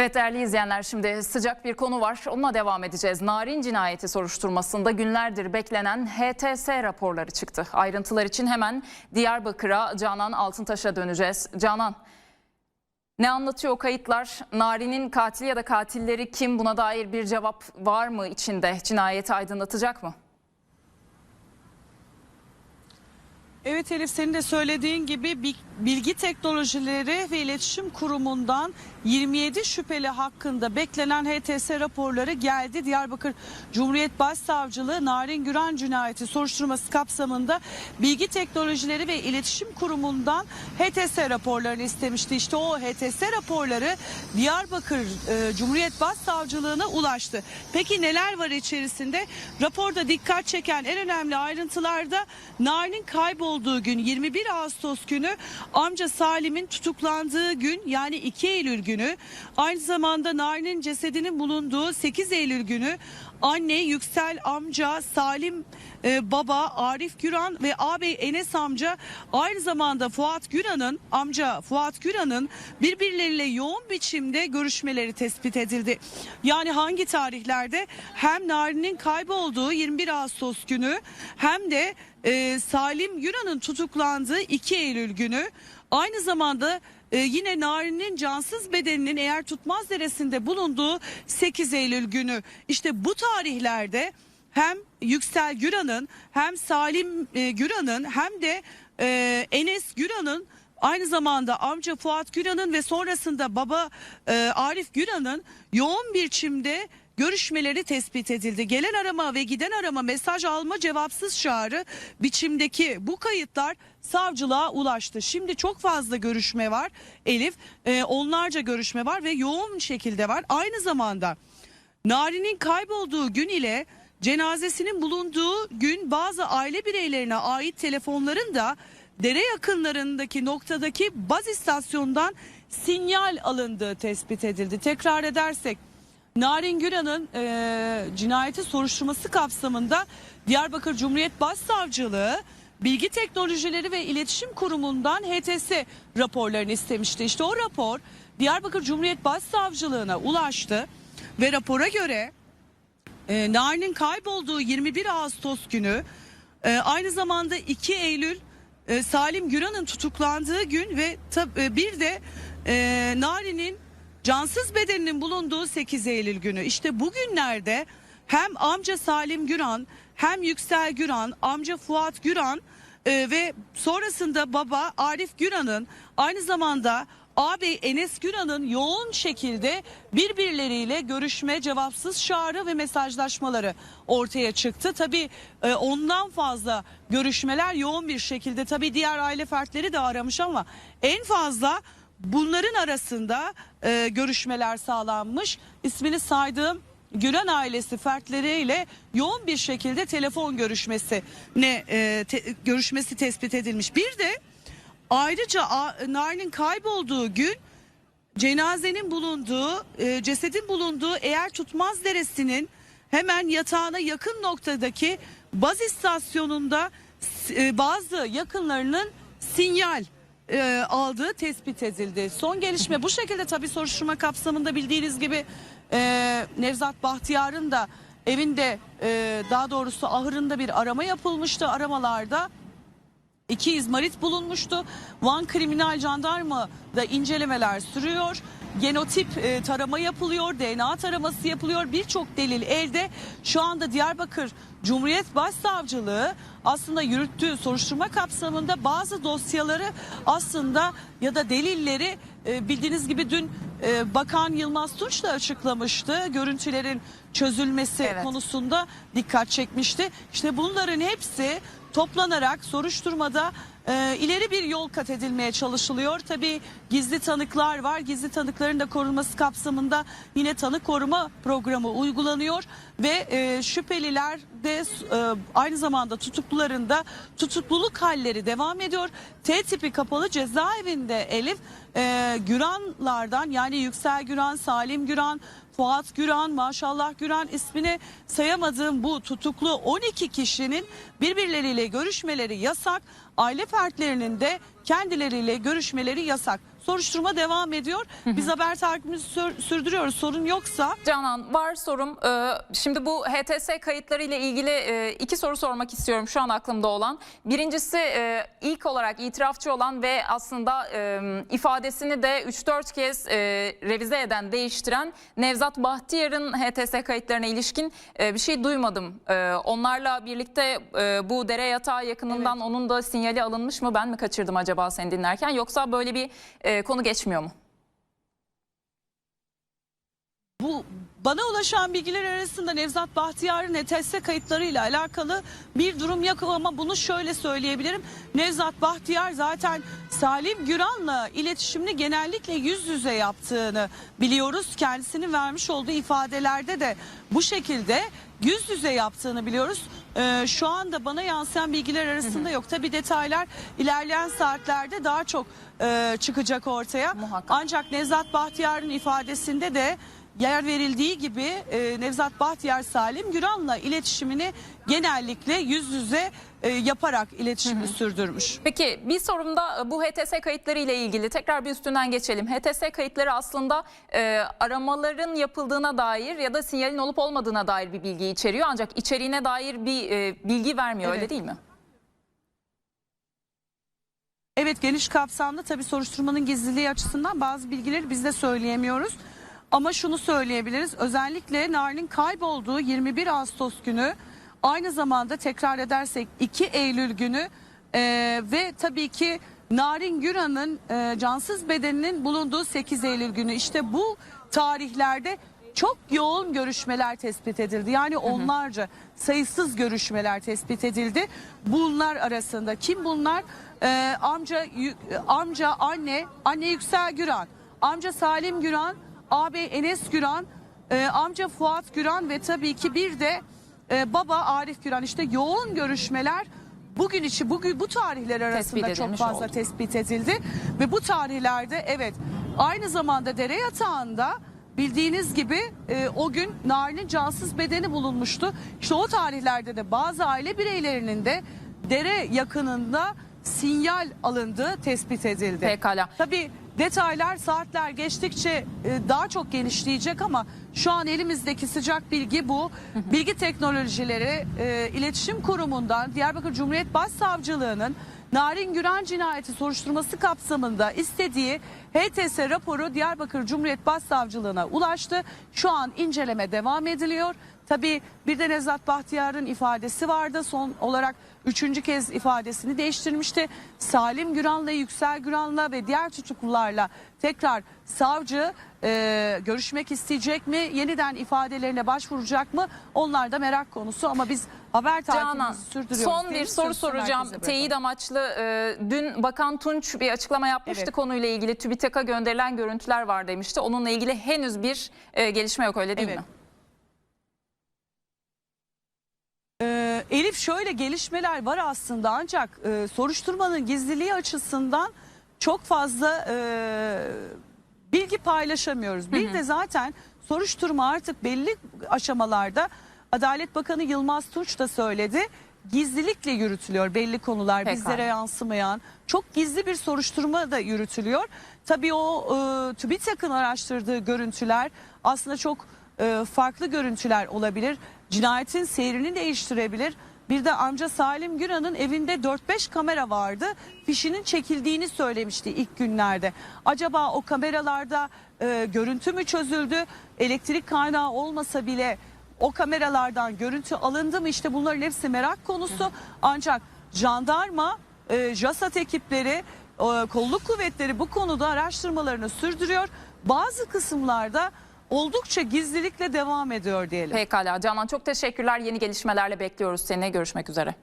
Evet değerli izleyenler şimdi sıcak bir konu var. Onunla devam edeceğiz. Narin cinayeti soruşturmasında günlerdir beklenen HTS raporları çıktı. Ayrıntılar için hemen Diyarbakır'a Canan Altıntaş'a döneceğiz. Canan ne anlatıyor kayıtlar? Narin'in katili ya da katilleri kim? Buna dair bir cevap var mı içinde? Cinayeti aydınlatacak mı? Evet Elif senin de söylediğin gibi Bi- Bilgi Teknolojileri ve İletişim Kurumu'ndan 27 şüpheli hakkında beklenen HTS raporları geldi. Diyarbakır Cumhuriyet Başsavcılığı Narin Güran cinayeti soruşturması kapsamında Bilgi Teknolojileri ve İletişim Kurumu'ndan HTS raporlarını istemişti. İşte o HTS raporları Diyarbakır e, Cumhuriyet Başsavcılığına ulaştı. Peki neler var içerisinde? Raporda dikkat çeken en önemli ayrıntılarda Narin'in kaybolduğu gün 21 Ağustos günü amca Salim'in tutuklandığı gün yani 2 Eylül günü aynı zamanda Narin'in cesedinin bulunduğu 8 Eylül günü anne Yüksel amca Salim e, baba Arif Güran ve ağabey Enes amca aynı zamanda Fuat Güran'ın amca Fuat Güran'ın birbirleriyle yoğun biçimde görüşmeleri tespit edildi. Yani hangi tarihlerde hem Narin'in kaybolduğu 21 Ağustos günü hem de e, Salim Güran'ın tutuklandığı 2 Eylül günü aynı zamanda e, yine Narin'in cansız bedeninin eğer tutmaz deresinde bulunduğu 8 Eylül günü. İşte bu tarihlerde hem Yüksel Güran'ın hem Salim e, Güran'ın hem de e, Enes Güran'ın aynı zamanda amca Fuat Güran'ın ve sonrasında baba e, Arif Güran'ın yoğun bir biçimde görüşmeleri tespit edildi. Gelen arama ve giden arama mesaj alma cevapsız çağrı biçimdeki bu kayıtlar savcılığa ulaştı. Şimdi çok fazla görüşme var Elif. E, onlarca görüşme var ve yoğun şekilde var. Aynı zamanda Nari'nin kaybolduğu gün ile cenazesinin bulunduğu gün bazı aile bireylerine ait telefonların da dere yakınlarındaki noktadaki baz istasyonundan sinyal alındığı tespit edildi. Tekrar edersek Narin Güran'ın e, cinayeti soruşturması kapsamında Diyarbakır Cumhuriyet Başsavcılığı Bilgi Teknolojileri ve İletişim Kurumu'ndan HTS raporlarını istemişti. İşte o rapor Diyarbakır Cumhuriyet Başsavcılığına ulaştı ve rapora göre e, Narin'in kaybolduğu 21 Ağustos günü e, aynı zamanda 2 Eylül e, Salim Güran'ın tutuklandığı gün ve tab- e, bir de e, Narin'in cansız bedeninin bulunduğu 8 Eylül günü. İşte bugünlerde hem amca Salim Güran hem Yüksel Güran, amca Fuat Güran e, ve sonrasında baba Arif Güran'ın aynı zamanda ağabey Enes Güran'ın yoğun şekilde birbirleriyle görüşme, cevapsız çağrı ve mesajlaşmaları ortaya çıktı. Tabii e, ondan fazla görüşmeler yoğun bir şekilde tabii diğer aile fertleri de aramış ama en fazla bunların arasında e, görüşmeler sağlanmış. İsmini saydığım Gülen ailesi fertleriyle yoğun bir şekilde telefon görüşmesi ne e, te- görüşmesi tespit edilmiş. Bir de ayrıca Narin'in kaybolduğu gün cenazenin bulunduğu, e, cesedin bulunduğu eğer tutmaz deresinin hemen yatağına yakın noktadaki baz istasyonunda e, bazı yakınlarının sinyal e, aldığı tespit edildi. Son gelişme bu şekilde tabii soruşturma kapsamında bildiğiniz gibi e, Nevzat Bahtiyar'ın da evinde e, daha doğrusu ahırında bir arama yapılmıştı. Aramalarda İki izmarit bulunmuştu. Van Kriminal Jandarma da incelemeler sürüyor. Genotip e, tarama yapılıyor, DNA taraması yapılıyor. Birçok delil elde. Şu anda Diyarbakır Cumhuriyet Başsavcılığı aslında yürüttüğü soruşturma kapsamında bazı dosyaları aslında ya da delilleri e, bildiğiniz gibi dün e, Bakan Yılmaz Tunç da açıklamıştı. Görüntülerin çözülmesi Evet. konusunda dikkat çekmişti. İşte bunların hepsi toplanarak soruşturmada e, ileri bir yol kat edilmeye çalışılıyor. Tabii gizli tanıklar var. Gizli tanıkların da korunması kapsamında yine tanık koruma programı uygulanıyor ve e, şüpheliler de e, aynı zamanda tutukluların da tutukluluk halleri devam ediyor. T tipi kapalı cezaevinde Elif e, Güranlardan yani Yüksel Güran, Salim Güran, Fuat Güran, Maşallah Güran ismini sayamadığım bu tutuklu 12 kişinin birbirleriyle görüşmeleri yasak. Aile fertlerinin de kendileriyle görüşmeleri yasak. Soruşturma devam ediyor. Biz haber takibimizi sür- sürdürüyoruz. Sorun yoksa Canan var sorum. Ee, Şimdi bu HTS kayıtları ile ilgili e, iki soru sormak istiyorum şu an aklımda olan. Birincisi e, ilk olarak itirafçı olan ve aslında e, ifadesini de 3-4 kez e, revize eden, değiştiren Nevzat Bahtiyar'ın HTS kayıtlarına ilişkin e, bir şey duymadım. E, Onlarla birlikte e, bu dere yatağı yakınından onun da sinyali alınmış mı? Ben mi kaçırdım acaba seni dinlerken? Yoksa böyle bir e, konu geçmiyor mu? bu bana ulaşan bilgiler arasında Nevzat Bahtiyar'ın ETS kayıtlarıyla alakalı bir durum yok ama bunu şöyle söyleyebilirim. Nevzat Bahtiyar zaten Salim Güran'la iletişimini genellikle yüz yüze yaptığını biliyoruz. Kendisinin vermiş olduğu ifadelerde de bu şekilde yüz yüze yaptığını biliyoruz. Ee, şu anda bana yansıyan bilgiler arasında yok. Tabi detaylar ilerleyen saatlerde daha çok e, çıkacak ortaya. Muhakkak. Ancak Nevzat Bahtiyar'ın ifadesinde de yer verildiği gibi e, Nevzat Bahtiyar Salim Güran'la iletişimini genellikle yüz yüze e, yaparak iletişimi sürdürmüş. Peki bir sorum da e, bu HTS kayıtları ile ilgili tekrar bir üstünden geçelim. HTS kayıtları aslında e, aramaların yapıldığına dair ya da sinyalin olup olmadığına dair bir bilgi içeriyor. Ancak içeriğine dair bir e, bilgi vermiyor öyle Evet. değil mi? Evet geniş kapsamlı tabii soruşturmanın gizliliği açısından bazı bilgileri biz de söyleyemiyoruz. Ama şunu söyleyebiliriz. Özellikle Narin'in kaybolduğu 21 Ağustos günü aynı zamanda tekrar edersek 2 Eylül günü e, ve tabii ki Narin Güran'ın e, cansız bedeninin bulunduğu 8 Eylül günü işte bu tarihlerde çok yoğun görüşmeler tespit edildi. Yani onlarca sayısız görüşmeler tespit edildi. Bunlar arasında kim bunlar? Ee, amca Yü- amca anne anne Yüksel Güran, amca Salim Güran, ağabey Enes Güran, e, amca Fuat Güran ve tabii ki bir de e, baba Arif Güran. İşte yoğun görüşmeler bugün içi bugün bu tarihler arasında çok edilmiş fazla oldu. tespit edildi ve bu tarihlerde evet aynı zamanda dere yatağında bildiğiniz gibi e, o gün Narin'in cansız bedeni bulunmuştu. İşte o tarihlerde de bazı aile bireylerinin de dere yakınında sinyal alındığı tespit edildi. Pekala. Tabii detaylar saatler geçtikçe e, daha çok genişleyecek ama şu an elimizdeki sıcak bilgi bu. Bilgi Teknolojileri e, İletişim Kurumu'ndan Diyarbakır Cumhuriyet Başsavcılığı'nın Narin Güran cinayeti soruşturması kapsamında istediği HTS raporu Diyarbakır Cumhuriyet Başsavcılığına ulaştı. Şu an inceleme devam ediliyor. Tabii bir de Nevzat Bahtiyar'ın ifadesi vardı. Son olarak üçüncü kez ifadesini değiştirmişti. Salim Güran'la, Yüksel Güran'la ve diğer tutuklularla tekrar savcı e, görüşmek isteyecek mi? Yeniden ifadelerine başvuracak mı? Onlar da merak konusu ama biz haber takibimizi sürdürüyoruz. son bir soru soracağım. Teyit amaçlı e, dün Bakan Tunç bir açıklama yapmıştı Evet. konuyla ilgili. TÜBİTAK'a gönderilen görüntüler var demişti. Onunla ilgili henüz bir e, gelişme yok öyle değil Evet. mi? Ee, Elif şöyle gelişmeler var aslında ancak e, soruşturmanın gizliliği açısından çok fazla e, bilgi paylaşamıyoruz. Bir de zaten soruşturma artık belli aşamalarda Adalet Bakanı Yılmaz Tunç da söyledi. Gizlilikle yürütülüyor belli konular Pekala. bizlere yansımayan çok gizli bir soruşturma da yürütülüyor. Tabii o e, TÜBİTAK'ın araştırdığı görüntüler aslında çok e, farklı görüntüler olabilir. Cinayetin seyrini değiştirebilir. Bir de amca Salim Güran'ın evinde 4-5 kamera vardı. Fişinin çekildiğini söylemişti ilk günlerde. Acaba o kameralarda e, görüntü mü çözüldü? Elektrik kaynağı olmasa bile o kameralardan görüntü alındı mı? İşte bunların hepsi merak konusu. Ancak jandarma, e, JASAT ekipleri, e, kolluk kuvvetleri bu konuda araştırmalarını sürdürüyor. Bazı kısımlarda oldukça gizlilikle devam ediyor diyelim. Pekala Canan çok teşekkürler. Yeni gelişmelerle bekliyoruz seni. Görüşmek üzere.